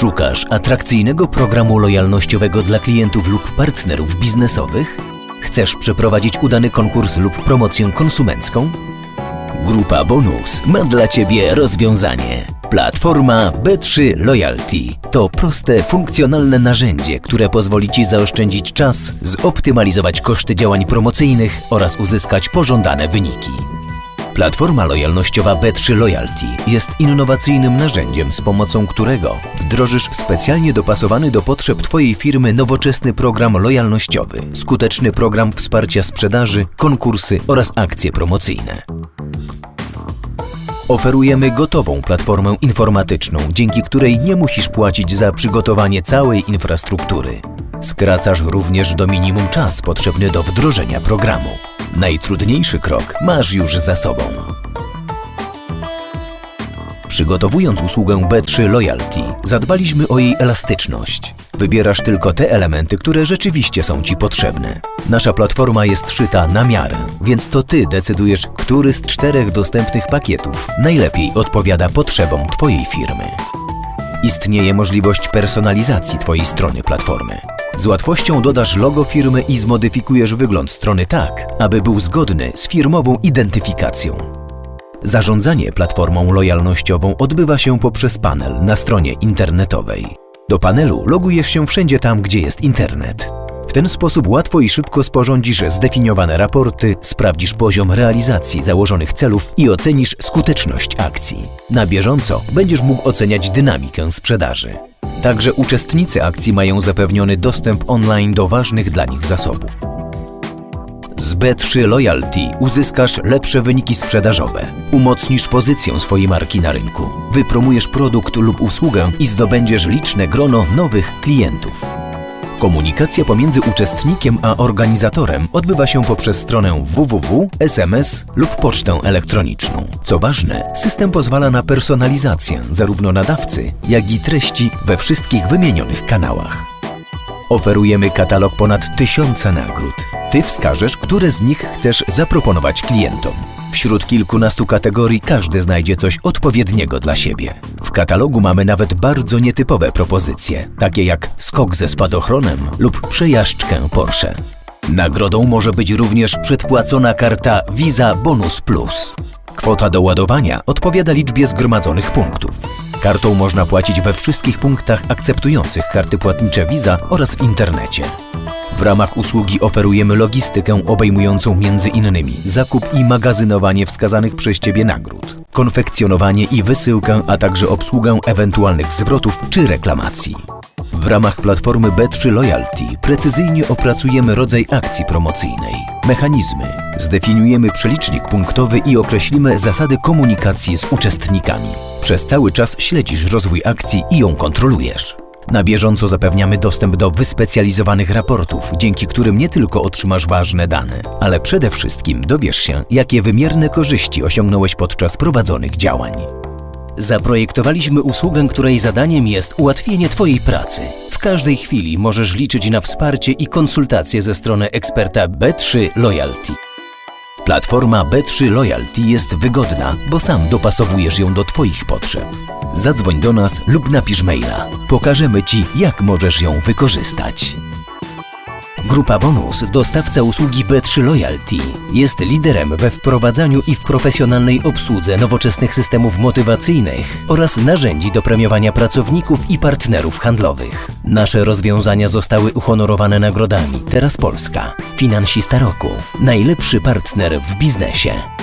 Szukasz atrakcyjnego programu lojalnościowego dla klientów lub partnerów biznesowych? Chcesz przeprowadzić udany konkurs lub promocję konsumencką? Grupa Bonus ma dla Ciebie rozwiązanie. Platforma B3 Loyalty to proste, funkcjonalne narzędzie, które pozwoli Ci zaoszczędzić czas, zoptymalizować koszty działań promocyjnych oraz uzyskać pożądane wyniki. Platforma lojalnościowa B3 Loyalty jest innowacyjnym narzędziem, z pomocą którego wdrożysz specjalnie dopasowany do potrzeb Twojej firmy nowoczesny program lojalnościowy, skuteczny program wsparcia sprzedaży, konkursy oraz akcje promocyjne. Oferujemy gotową platformę informatyczną, dzięki której nie musisz płacić za przygotowanie całej infrastruktury. Skracasz również do minimum czas potrzebny do wdrożenia programu. Najtrudniejszy krok masz już za sobą. Przygotowując usługę B3 Loyalty, zadbaliśmy o jej elastyczność. Wybierasz tylko te elementy, które rzeczywiście są Ci potrzebne. Nasza platforma jest szyta na miarę, więc to Ty decydujesz, który z czterech dostępnych pakietów najlepiej odpowiada potrzebom Twojej firmy. Istnieje możliwość personalizacji Twojej strony platformy. Z łatwością dodasz logo firmy i zmodyfikujesz wygląd strony tak, aby był zgodny z firmową identyfikacją. Zarządzanie platformą lojalnościową odbywa się poprzez panel na stronie internetowej. Do panelu logujesz się wszędzie tam, gdzie jest internet. W ten sposób łatwo i szybko sporządzisz zdefiniowane raporty, sprawdzisz poziom realizacji założonych celów i ocenisz skuteczność akcji. Na bieżąco będziesz mógł oceniać dynamikę sprzedaży. Także uczestnicy akcji mają zapewniony dostęp online do ważnych dla nich zasobów. Z B3 Loyalty uzyskasz lepsze wyniki sprzedażowe, umocnisz pozycję swojej marki na rynku, wypromujesz produkt lub usługę i zdobędziesz liczne grono nowych klientów. Komunikacja pomiędzy uczestnikiem a organizatorem odbywa się poprzez stronę www, SMS lub pocztę elektroniczną. Co ważne, system pozwala na personalizację zarówno nadawcy, jak i treści we wszystkich wymienionych kanałach. Oferujemy katalog ponad tysiąca nagród. Ty wskażesz, które z nich chcesz zaproponować klientom. Wśród kilkunastu kategorii każdy znajdzie coś odpowiedniego dla siebie. W katalogu mamy nawet bardzo nietypowe propozycje, takie jak skok ze spadochronem lub przejażdżkę Porsche. Nagrodą może być również przedpłacona karta Visa Bonus Plus. Kwota do ładowania odpowiada liczbie zgromadzonych punktów. Kartą można płacić we wszystkich punktach akceptujących karty płatnicze Visa oraz w internecie. W ramach usługi oferujemy logistykę obejmującą m.in. zakup i magazynowanie wskazanych przez Ciebie nagród, konfekcjonowanie i wysyłkę, a także obsługę ewentualnych zwrotów czy reklamacji. W ramach platformy B3 Loyalty precyzyjnie opracujemy rodzaj akcji promocyjnej, mechanizmy, zdefiniujemy przelicznik punktowy i określimy zasady komunikacji z uczestnikami. Przez cały czas śledzisz rozwój akcji i ją kontrolujesz. Na bieżąco zapewniamy dostęp do wyspecjalizowanych raportów, dzięki którym nie tylko otrzymasz ważne dane, ale przede wszystkim dowiesz się, jakie wymierne korzyści osiągnąłeś podczas prowadzonych działań. Zaprojektowaliśmy usługę, której zadaniem jest ułatwienie Twojej pracy. W każdej chwili możesz liczyć na wsparcie i konsultacje ze strony eksperta B3 Loyalty. Platforma B3 Loyalty jest wygodna, bo sam dopasowujesz ją do Twoich potrzeb. Zadzwoń do nas lub napisz maila. Pokażemy Ci, jak możesz ją wykorzystać. Grupa Bonus, dostawca usługi B3 Loyalty, jest liderem we wprowadzaniu i w profesjonalnej obsłudze nowoczesnych systemów motywacyjnych oraz narzędzi do premiowania pracowników i partnerów handlowych. Nasze rozwiązania zostały uhonorowane nagrodami Teraz Polska, Finansista Roku, najlepszy partner w biznesie.